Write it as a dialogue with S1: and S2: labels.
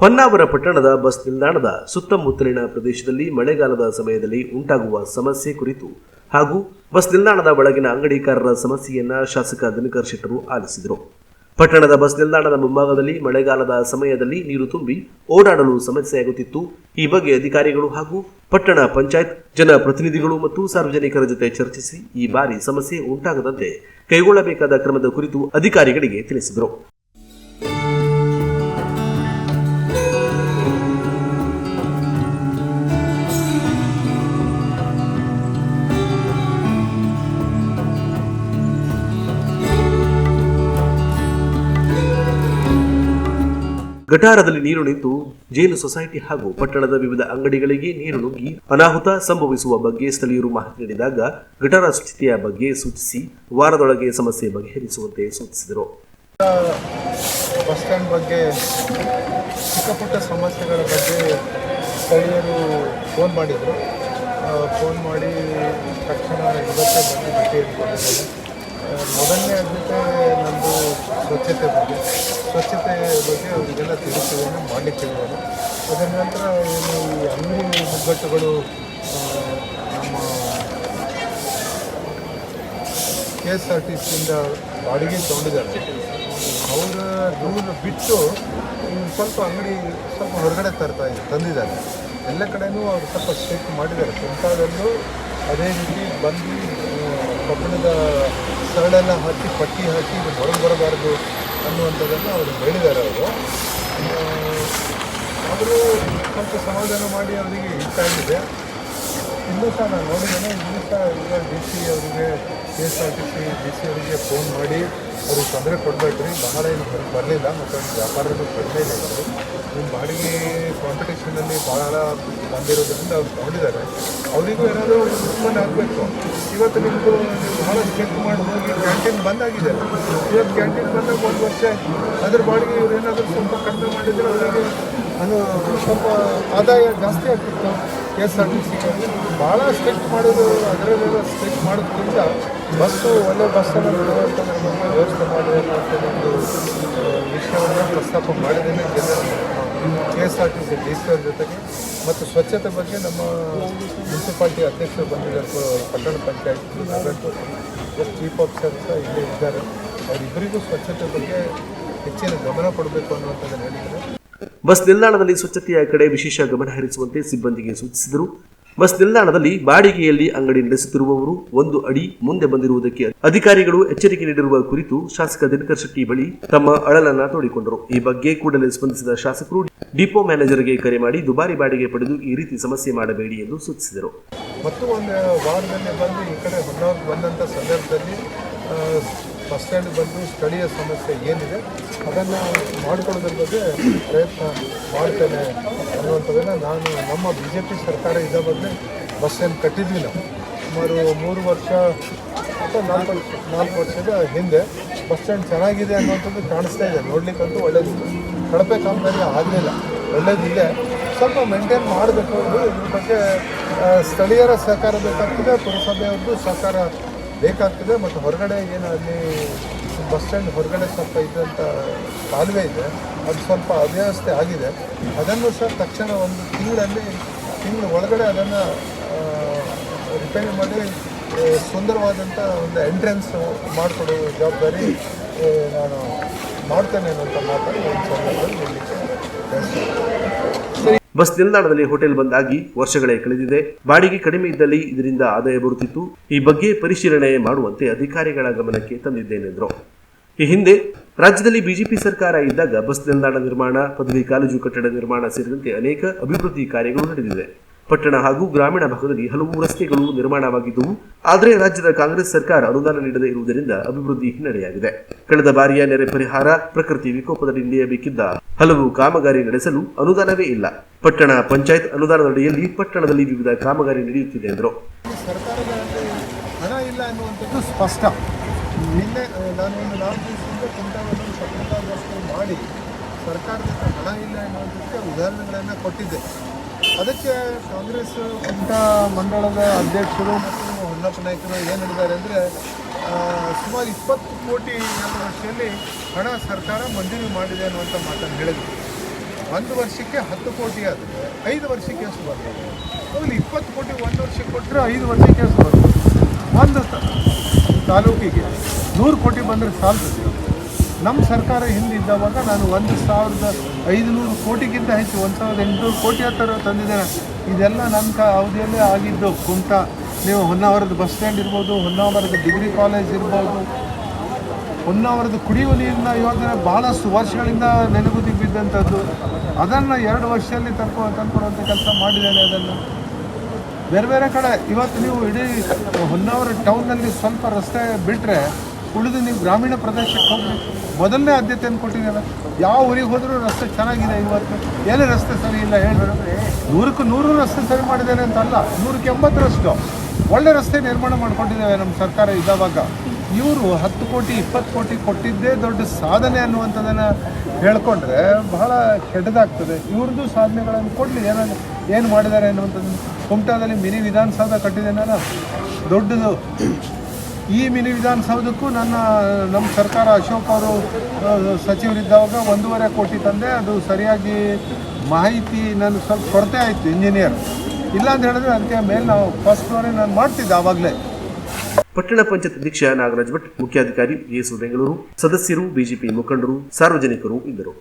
S1: ಹೊನ್ನಾವರ ಪಟ್ಟಣದ ಬಸ್ ನಿಲ್ದಾಣದ ಸುತ್ತಮುತ್ತಲಿನ ಪ್ರದೇಶದಲ್ಲಿ ಮಳೆಗಾಲದ ಸಮಯದಲ್ಲಿ ಉಂಟಾಗುವ ಸಮಸ್ಯೆ ಕುರಿತು ಹಾಗೂ ಬಸ್ ನಿಲ್ದಾಣದ ಒಳಗಿನ ಅಂಗಡಿಕಾರರ ಸಮಸ್ಯೆಯನ್ನ ಶಾಸಕ ದಿನಕರ್ ಶೆಟ್ಟರು ಆಲಿಸಿದರು. ಪಟ್ಟಣದ ಬಸ್ ನಿಲ್ದಾಣದ ಮುಂಭಾಗದಲ್ಲಿ ಮಳೆಗಾಲದ ಸಮಯದಲ್ಲಿ ನೀರು ತುಂಬಿ ಓಡಾಡಲು ಸಮಸ್ಯೆಯಾಗುತ್ತಿತ್ತು ಈ ಬಗ್ಗೆ ಅಧಿಕಾರಿಗಳು ಹಾಗೂ ಪಟ್ಟಣ ಪಂಚಾಯತ್ ಜನಪ್ರತಿನಿಧಿಗಳು ಮತ್ತು ಸಾರ್ವಜನಿಕರ ಜೊತೆ ಚರ್ಚಿಸಿ ಈ ಬಾರಿ ಸಮಸ್ಯೆ ಉಂಟಾಗದಂತೆ ಕೈಗೊಳ್ಳಬೇಕಾದ ಕ್ರಮದ ಕುರಿತು ಅಧಿಕಾರಿಗಳಿಗೆ ತಿಳಿಸಿದರು. ಗಟಾರದಲ್ಲಿ ನೀರು ನಿಂತು ಜೈಲು ಸೊಸೈಟಿ ಹಾಗೂ ಪಟ್ಟಣದ ವಿವಿಧ ಅಂಗಡಿಗಳಿಗೆ ನೀರು ನುಗ್ಗಿ ಅನಾಹುತ ಸಂಭವಿಸುವ ಬಗ್ಗೆ ಸ್ಥಳೀಯರು ಮಾಹಿತಿ ನೀಡಿದಾಗ ಗಟಾರ ಸ್ಥಿತಿಯ ಬಗ್ಗೆ ಸೂಚಿಸಿ ವಾರದೊಳಗೆ ಸಮಸ್ಯೆ ಬಗೆಹರಿಸುವಂತೆ ಸೂಚಿಸಿದರು.
S2: ಬಸ್ ಸ್ಟ್ಯಾಂಡ್ ಬಗ್ಗೆ ಚಿಕ್ಕ ಪುಟ್ಟ ಸಮಸ್ಯೆಗಳ ಬಗ್ಗೆ ಸ್ಥಳೀಯರು ಫೋನ್ ಮಾಡಿದರು. ಫೋನ್ ಮಾಡಿ ತಕ್ಷಣ ಇವತ್ತೇ ಬಂದು ಭೇಟಿ ಮೊದಲನೇ ಆದ್ಯತೆ ನಮ್ಮದು ಸ್ವಚ್ಛತೆ ಬಗ್ಗೆ. ಸ್ವಚ್ಛತೆ ಬಗ್ಗೆ ಅವರಿಗೆಲ್ಲ ತಿಳಿಸಿದ್ದೇನೆ ಮಾಡಲಿಕ್ಕೆ ಅದರ ನಂತರ ಏನು ಈ ಅಂಗಡಿ ಮುಗ್ಗಟ್ಟುಗಳು ನಮ್ಮ ಕೆ ಎಸ್ ಆರ್ ಟಿ ಸಿಯಿಂದ ಬಾಡಿಗೆ ತೊಗೊಂಡಿದ್ದಾರೆ. ಅವರ ರೂಲ್ ಬಿಟ್ಟು ಸ್ವಲ್ಪ ಅಂಗಡಿ ಸ್ವಲ್ಪ ಹೊರಗಡೆ ತರ್ತಾ ತಂದಿದ್ದಾರೆ. ಎಲ್ಲ ಕಡೆನೂ ಅವರು ಸ್ವಲ್ಪ ಸ್ಟ್ರಿಕ್ಟ್ ಮಾಡಿದ್ದಾರೆ. ಕುಂಟಾದಲ್ಲೂ ಅದೇ ರೀತಿ ಬಂದು ಕಬ್ಬಿಣದ ಸರಳೆಲ್ಲ ಹಾಕಿ, ಪಟ್ಟಿ ಹಾಕಿ ಇದು ಹೊರಗೆ ಬರಬಾರ್ದು ಅನ್ನುವಂಥದ್ದನ್ನು ಅವರು ಹೇಳಿದ್ದಾರೆ ಅವರು. ಅವರು ಸ್ವಲ್ಪ ಸಮಾಧಾನ ಮಾಡಿ ಅವರಿಗೆ ಇಷ್ಟ ಆಗಿದೆ ಇನ್ನೂ ಸಹ ನಾನು ನೋಡಿದ್ದೇನೆ, ಇನ್ನೂ ಸಹ ಈಗ ಡಿ ಸಿ ಅವರಿಗೆ, K S R T C D C ಅವರಿಗೆ ಫೋನ್ ಮಾಡಿ ಅವ್ರಿಗೆ ತೊಂದರೆ ಕೊಡಬೇಡ್ರಿ. ಬಹಳ ಏನು ಬರಲಿಲ್ಲ, ಮತ್ತು ಅವ್ರ ವ್ಯಾಪಾರನೂ ಕಡಿಮೆ ಅವರು ನಿಮ್ಮ ಬಾಡಿಗೆ ಕಾಂಪಿಟೇಷನಲ್ಲಿ ಭಾಳ ಬಂದಿರೋದ್ರಿಂದ ಅವ್ರು ತಗೊಂಡಿದ್ದಾರೆ. ಅವರಿಗೂ ಏನಾದರೂ ಉತ್ಪನ್ನ ಆಗಬೇಕು. ಇವತ್ತು ನಿಮ್ಮದು ಬಹಳ ಚೆಕ್ ಮಾಡಿ ಹೋಗಿ ಕ್ಯಾಂಟೀನ್ ಬಂದಾಗಿದೆ. ಇವತ್ತು ಕ್ಯಾಂಟೀನ್ ಬಂದಾಗ ಒಂದು ವರ್ಷ ಅದ್ರ ಬಾಡಿಗೆ ಇವ್ರು ಏನಾದರೂ ಸ್ವಲ್ಪ ಕಡಿಮೆ ಮಾಡಿದರೆ ಅವರಿಗೆ ಅದು ಸ್ವಲ್ಪ ಆದಾಯ ಜಾಸ್ತಿ ಆಗ್ತಿತ್ತು. ಕೆ ಎಸ್ ಆರ್ ಟಿ ಸಿಗೆ ಭಾಳ ಸ್ಟ್ರಿಕ್ಟ್ ಮಾಡೋದು ಅದರಲ್ಲೆಲ್ಲ ಸ್ಟ್ರಿಕ್ಟ್ ಮಾಡೋದ್ರಿಂದ ಬಸ್ಸು ಒಳ್ಳೆ ಬಸ್ಸನ್ನು ವ್ಯವಸ್ಥೆ ವ್ಯವಸ್ಥೆ ಮಾಡಿ ಅನ್ನುವಂಥ ಒಂದು ವಿಷಯವನ್ನು ಪ್ರಸ್ತಾಪ ಮಾಡಿದ್ದೇನೆ. K S R T C D C ಅವ್ರ ಜೊತೆಗೆ ಮತ್ತು ಸ್ವಚ್ಛತೆ ಬಗ್ಗೆ ನಮ್ಮ ಮುನ್ಸಿಪಾಲ್ಟಿ ಅಧ್ಯಕ್ಷರು ಬಂದಿದ್ದಾರೆ ಪ- ಪಟ್ಟಣ ಪಂಚಾಯತ್ ನಾಗರಿಕ ಚೀಫ್ ಆಫೀಸರ್ ಅಂತ ಇಲ್ಲಿ ಇದ್ದಾರೆ. ಅವರಿಬ್ಬರಿಗೂ ಸ್ವಚ್ಛತೆ ಬಗ್ಗೆ ಹೆಚ್ಚಿನ ಗಮನ ಕೊಡಬೇಕು ಅನ್ನುವಂಥದ್ದನ್ನು ಹೇಳಿದ್ದಾರೆ.
S1: ಬಸ್ ನಿಲ್ದಾಣದಲ್ಲಿ ಸ್ವಚ್ಛತೆಯ ಕಡೆ ವಿಶೇಷ ಗಮನ ಹರಿಸುವಂತೆ ಸಿಬ್ಬಂದಿಗೆ ಸೂಚಿಸಿದರು. ಬಸ್ ನಿಲ್ದಾಣದಲ್ಲಿ ಬಾಡಿಗೆಯಲ್ಲಿ ಅಂಗಡಿ ನಡೆಸುತ್ತಿರುವವರು ಒಂದು ಅಡಿ ಮುಂದೆ ಬಂದಿರುವುದಕ್ಕೆ ಅಧಿಕಾರಿಗಳು ಎಚ್ಚರಿಕೆ ನೀಡಿರುವ ಕುರಿತು ಶಾಸಕ ದಿನಕರ್ ಶೆಟ್ಟಿ ಬಳಿ ತಮ್ಮ ಅಳಲನ್ನ ತೋಡಿಕೊಂಡರು. ಈ ಬಗ್ಗೆ ಕೂಡಲೇ ಸ್ಪಂದಿಸಿದ ಶಾಸಕರು ಡಿಪೋ ಮ್ಯಾನೇಜರ್ಗೆ ಕರೆ ಮಾಡಿ ದುಬಾರಿ ಬಾಡಿಗೆ ಪಡೆದು ಈ ರೀತಿ ಸಮಸ್ಯೆ ಮಾಡಬೇಡಿ ಎಂದು ಸೂಚಿಸಿದರು.
S2: ಮತ್ತು ಒಂದು ವಾರದಲ್ಲಿ ಬಂದು ಈ ಕಡೆ ಹೊನ್ನಾವರ್ಗೆ ಬಂದಂಥ ಸಂದರ್ಭದಲ್ಲಿ ಬಸ್ ಸ್ಟ್ಯಾಂಡ್ ಬಂದು ಸ್ಥಳೀಯ ಸಮಸ್ಯೆ ಏನಿದೆ, ಅದನ್ನು ಮಾಡಿಕೊಳ್ಳೋದ್ರ ಬಗ್ಗೆ ಪ್ರಯತ್ನ ಮಾಡ್ತೇನೆ ಅನ್ನುವಂಥದ್ದನ್ನು ನಾನು ನಮ್ಮ ಬಿ ಜೆ ಪಿ ಸರ್ಕಾರ ಇದ್ದ ಬಗ್ಗೆ ಬಸ್ ಸ್ಟ್ಯಾಂಡ್ ಕಟ್ಟಿದ್ವಿ ನಾವು ಸುಮಾರು ಮೂರು ವರ್ಷ ಅಥವಾ ನಾಲ್ಕು ನಾಲ್ಕು ವರ್ಷದ ಹಿಂದೆ ಬಸ್ ಸ್ಟ್ಯಾಂಡ್ ಚೆನ್ನಾಗಿದೆ ಅನ್ನುವಂಥದ್ದು ಕಾಣಿಸ್ತಾ ಇದೆ, ನೋಡಲಿಕ್ಕಂತೂ ಒಳ್ಳೇದು ಕಳಪೆ ಕಾಮಗಾರಿ ಆಗಲಿಲ್ಲ. ಒಳ್ಳೇದಿದೆ ಸ್ವಲ್ಪ ಮೇಂಟೈನ್ ಮಾಡಬೇಕು ಅಂದರೆ ಇದ್ರ ಬಗ್ಗೆ ಸ್ಥಳೀಯರ ಸಹಕಾರ ಬೇಕಾಗ್ತದೆ ಪುರಸಭೆಯವ್ರದ್ದು ಸಹಕಾರ ಬೇಕಾಗ್ತದೆ, ಮತ್ತು ಹೊರಗಡೆ ಏನು ಅಲ್ಲಿ ಬಸ್ ಸ್ಟ್ಯಾಂಡ್ ಹೊರಗಡೆ ಸ್ವಲ್ಪ ಇದ್ದಂಥ ಕಾಲುವೆ ಇದೆ, ಅದು ಸ್ವಲ್ಪ ಅವ್ಯವಸ್ಥೆ ಆಗಿದೆ. ಅದನ್ನು ಸಹ ತಕ್ಷಣ ಒಂದು ತಿಂಗಳಲ್ಲಿ, ತಿಂಗಳ ಒಳಗಡೆ ಅದನ್ನು ರಿಪೇರಿ ಮಾಡಿ ಸುಂದರವಾದಂಥ ಒಂದು ಎಂಟ್ರೆನ್ಸ್ ಮಾಡಿಕೊಡೋ ಜವಾಬ್ದಾರಿ ನಾನು ಮಾಡ್ತೇನೆ ಮಾತನ್ನು
S1: ಬಸ್ ನಿಲ್ದಾಣದಲ್ಲಿ ಹೋಟೆಲ್ ಬಂದಾಗಿ ವರ್ಷಗಳೇ ಕಳೆದಿದೆ. ಬಾಡಿಗೆ ಕಡಿಮೆ ಇದ್ದಲ್ಲಿ ಇದರಿಂದ ಆದಾಯ ಬರುತ್ತಿತ್ತು. ಈ ಬಗ್ಗೆ ಪರಿಶೀಲನೆ ಮಾಡುವಂತೆ ಅಧಿಕಾರಿಗಳ ಗಮನಕ್ಕೆ ತಂದಿದ್ದೇನೆಂದರು ಈ ಹಿಂದೆ ರಾಜ್ಯದಲ್ಲಿ ಬಿಜೆಪಿ ಸರ್ಕಾರ ಇದ್ದಾಗ ಬಸ್ ನಿಲ್ದಾಣ ನಿರ್ಮಾಣ, ಪದವಿ ಕಾಲೇಜು ಕಟ್ಟಡ ನಿರ್ಮಾಣ ಸೇರಿದಂತೆ ಅನೇಕ ಅಭಿವೃದ್ಧಿ ಕಾರ್ಯಗಳು ನಡೆದಿದೆ. ಪಟ್ಟಣ ಹಾಗೂ ಗ್ರಾಮೀಣ ಭಾಗದಲ್ಲಿ ಹಲವು ರಸ್ತೆಗಳು ನಿರ್ಮಾಣವಾಗಿದ್ದವು. ಆದರೆ ರಾಜ್ಯದ ಕಾಂಗ್ರೆಸ್ ಸರ್ಕಾರ ಅನುದಾನ ನೀಡದೇ ಇರುವುದರಿಂದ ಅಭಿವೃದ್ಧಿ ಹಿನ್ನಡೆಯಾಗಿದೆ. ಕಳೆದ ಬಾರಿಯ ನೆರೆ ಪರಿಹಾರ, ಪ್ರಕೃತಿ ವಿಕೋಪದಲ್ಲಿ ನಡೆಯಬೇಕಿದ್ದ ಹಲವು ಕಾಮಗಾರಿ ನಡೆಸಲು ಅನುದಾನವೇ ಇಲ್ಲ. ಪಟ್ಟಣ ಪಂಚಾಯತ್ ಅನುದಾನದಡಿಯಲ್ಲಿ ಪಟ್ಟಣದಲ್ಲಿ ವಿವಿಧ ಕಾಮಗಾರಿ ನಡೆಯುತ್ತಿದೆ ಎಂದರು.
S2: ಸರ್ಕಾರದಿಂದ ಹಣ ಇಲ್ಲ ಅನ್ನುವಂಥದ್ದಕ್ಕೆ ಉದಾಹರಣೆಗಳನ್ನು ಕೊಟ್ಟಿದ್ದೆ. ಅದಕ್ಕೆ ಕಾಂಗ್ರೆಸ್ ಕುಂಟ ಮಂಡಳದ ಅಧ್ಯಕ್ಷರು ಮತ್ತು ಹೊನ್ನಪ್ಪ ನಾಯಕರು ಏನು ಹೇಳಿದ್ದಾರೆ ಅಂದರೆ ಸುಮಾರು ಇಪ್ಪತ್ತು ಕೋಟಿ ಎರಡು ವರ್ಷದಲ್ಲಿ ಹಣ ಸರ್ಕಾರ ಮಂಜೂರಿ ಮಾಡಿದೆ ಅನ್ನುವಂಥ ಮಾತನ್ನು ಹೇಳಿದ್ರು. ಒಂದು ವರ್ಷಕ್ಕೆ ಹತ್ತು ಕೋಟಿ ಆದರೆ ಐದು ವರ್ಷಕ್ಕೆ ಎಷ್ಟು ಬರ್ತದೆ? ಆಮೇಲೆ ಇಪ್ಪತ್ತು ಕೋಟಿ ಒಂದು ವರ್ಷಕ್ಕೆ ಕೊಟ್ಟರೆ ಐದು ವರ್ಷಕ್ಕೆ ಎಷ್ಟು ಬರ್ತದೆ? ಒಂದು ತಾಲೂಕಿಗೆ ನೂರು ಕೋಟಿ ಬಂದರೆ ಸಾಲ್ತದೆ ನಮ್ಮ ಸರ್ಕಾರ ಹಿಂದಿದ್ದವಾಗ ನಾನು ಒಂದು ಸಾವಿರದ ಐದುನೂರು ಕೋಟಿಗಿಂತ ಹೆಚ್ಚು, ಒಂದು ಸಾವಿರದ ಎಂಟುನೂರು ಕೋಟಿ ಹತ್ತಿರ ತಂದಿದ್ದೇನೆ. ಇದೆಲ್ಲ ನನ್ನ ಕ ಅವಧಿಯಲ್ಲೇ ಆಗಿದ್ದು, ಕುಂಟ. ನೀವು ಹೊನ್ನಾವರದ ಬಸ್ ಸ್ಟ್ಯಾಂಡ್ ಇರ್ಬೋದು, ಹೊನ್ನಾವರದ ಡಿಗ್ರಿ ಕಾಲೇಜ್ ಇರ್ಬೋದು, ಹೊನ್ನಾವರದ ಕುಡಿಯುವ ನೀರಿನ ಯೋಜನೆ ಭಾಳಷ್ಟು ವರ್ಷಗಳಿಂದ ನೆನಗುದಿ ಬಿದ್ದಂಥದ್ದು ಅದನ್ನು ಎರಡು ವರ್ಷದಲ್ಲಿ ತಂದ್ಕೊ ತಂದ್ಕೊಡುವಂಥ ಕೆಲಸ ಮಾಡಿದ್ದೇನೆ ಅದನ್ನು. ಬೇರೆ ಬೇರೆ ಕಡೆ, ಇವತ್ತು ನೀವು ಇಡೀ ಹೊನ್ನಾವರ ಟೌನಲ್ಲಿ ಸ್ವಲ್ಪ ರಸ್ತೆ ಬಿಟ್ಟರೆ ಉಳಿದು ನೀವು ಗ್ರಾಮೀಣ ಪ್ರದೇಶಕ್ಕೆ ಹೋಗಿ ಮೊದಲನೇ ಆದ್ಯತೆಯನ್ನು ಕೊಟ್ಟಿದ್ದೇನೆ ಯಾವ ಊರಿಗೆ ಹೋದರೂ ರಸ್ತೆ ಚೆನ್ನಾಗಿದೆ ಇವತ್ತು. ಏನು ರಸ್ತೆ ಸರಿ ಇಲ್ಲ ಹೇಳಿದ್ರೆ ನೂರಕ್ಕೆ ನೂರು ರಸ್ತೆ ಸರಿ ಮಾಡಿದ್ದೇನೆ ಅಂತ ಅಲ್ಲ ನೂರಕ್ಕೆ ಎಂಬತ್ತರಷ್ಟು ಒಳ್ಳೆ ರಸ್ತೆ ನಿರ್ಮಾಣ ಮಾಡ್ಕೊಂಡಿದ್ದೇವೆ ನಮ್ಮ ಸರ್ಕಾರ ಇದ್ದಾವಾಗ ಇವರು ಹತ್ತು ಕೋಟಿ, ಇಪ್ಪತ್ತು ಕೋಟಿ ಕೊಟ್ಟಿದ್ದೇ ದೊಡ್ಡ ಸಾಧನೆ ಅನ್ನುವಂಥದ್ದನ್ನು ಹೇಳ್ಕೊಂಡ್ರೆ ಬಹಳ ಕೆಟ್ಟದಾಗ್ತದೆ. ಇವ್ರದ್ದು ಸಾಧನೆಗಳನ್ನು ಕೊಡಲಿ ಏನಾದ್ರು ಏನು ಮಾಡಿದ್ದಾರೆ ಅನ್ನುವಂಥದ್ದು ಕುಮಟಾದಲ್ಲಿ ಮಿನಿ ವಿಧಾನಸೌಧ ಕಟ್ಟಿದ್ದೇನಲ್ಲ, ದೊಡ್ಡದು. ಈ ಮಿನಿ ವಿಧಾನಸೌಧಕ್ಕೂ ನನ್ನ, ನಮ್ಮ ಸರ್ಕಾರ ಅಶೋಕ್ ಅವರು ಸಚಿವರಿದ್ದಾಗ ಒಂದೂವರೆ ಕೋಟಿ ತಂದೆ. ಅದು ಸರಿಯಾಗಿ ಮಾಹಿತಿ ನನಗೆ ಸ್ವಲ್ಪ ಕೊರತೆ ಆಯಿತು ಇಂಜಿನಿಯರ್ ಇಲ್ಲ ಅಂತ ಹೇಳಿದ್ರೆ ಅದಕ್ಕೆ ಮೇಲೆ ನಾವು ಫಸ್ಟ್ ಫ್ಲೋರೇ ನಾನು ಮಾಡ್ತಿದ್ದೆ ಆವಾಗಲೇ.
S1: ಪಟ್ಟಣ ಪಂಚಾಯತ್ ಅಧ್ಯಕ್ಷ ನಾಗರಾಜ್ ಭಟ್, ಮುಖ್ಯಾಧಿಕಾರಿ ಎಸ್ ಬೆಂಗಳೂರು ಸದಸ್ಯರು ಬಿಜೆಪಿ ಮುಖಂಡರು, ಸಾರ್ವಜನಿಕರು ಇದ್ದರು.